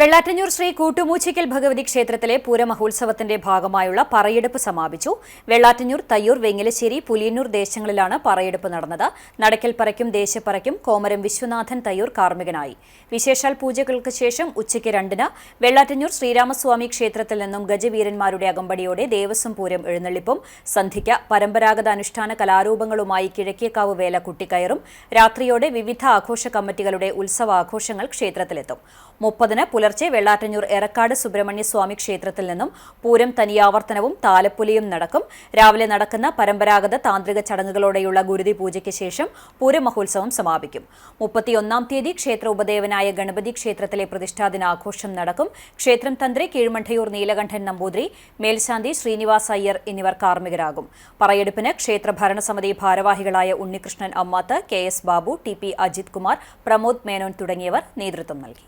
വെള്ളാറ്റഞ്ഞൂർ ശ്രീ കൂട്ടുമൂച്ചിക്കൽ ഭഗവതി ക്ഷേത്രത്തിലെ പൂരമഹോത്സവത്തിന്റെ ഭാഗമായുള്ള പറയെടുപ്പ് സമാപിച്ചു. വെള്ളാറ്റഞ്ഞൂർ തയ്യൂർ വെങ്ങലശ്ശേരി പുലിയന്നൂർ ദേശങ്ങളിലാണ് പറയെടുപ്പ് നടന്നത്. നടക്കൽപ്പറയ്ക്കും ദേശപ്പറയ്ക്കും കോമരം വിശ്വനാഥൻ തയ്യൂർ കാർമ്മികനായി. വിശേഷാൽ പൂജകൾക്ക് ശേഷം ഉച്ചയ്ക്ക് രണ്ടിന് വെള്ളാറ്റഞ്ഞൂർ ശ്രീരാമസ്വാമി ക്ഷേത്രത്തിൽ നിന്നും ഗജവീരന്മാരുടെ അകമ്പടിയോടെ ദേവസ്വം പൂരം എഴുന്നള്ളിപ്പും സന്ധ്യയ്ക്ക് പരമ്പരാഗത അനുഷ്ഠാന കലാരൂപങ്ങളുമായി കിഴക്കേക്കാവ് വേല കുട്ടിക്കയറും രാത്രിയോടെ വിവിധ ആഘോഷ കമ്മിറ്റികളുടെ ഉത്സവാഘോഷങ്ങൾ ക്ഷേത്രത്തിലെത്തും. മുപ്പതിന് പുലർച്ചെ വെള്ളാറ്റഞ്ഞൂർ എറക്കാട് സുബ്രഹ്മണ്യ സ്വാമി ക്ഷേത്രത്തിൽ നിന്നും പൂരം തനിയാവർത്തനവും താലപ്പൊലിയും നടക്കും. രാവിലെ നടക്കുന്ന പരമ്പരാഗത താന്ത്രിക ചടങ്ങുകളോടെയുള്ള ഗുരുതി പൂജയ്ക്ക് ശേഷം പൂരമഹോത്സവം സമാപിക്കും. മുപ്പത്തിയൊന്നാം തീയതി ക്ഷേത്ര ഉപദേവനായ ഗണപതി ക്ഷേത്രത്തിലെ പ്രതിഷ്ഠാദിനാഘോഷം നടക്കും. ക്ഷേത്രം തന്ത്രി കീഴ്മണ്ഠയൂർ നീലകണ്ഠൻ നമ്പൂതിരി മേൽശാന്തി ശ്രീനിവാസ് അയ്യർ എന്നിവർ കാർമ്മികരാകും. പറയെടുപ്പിന് ക്ഷേത്ര ഭരണസമിതി ഭാരവാഹികളായ Unnikrishnan Ammath K S Babu T P Ajith Kumar Pramod Menon തുടങ്ങിയവർ നേതൃത്വം നൽകി.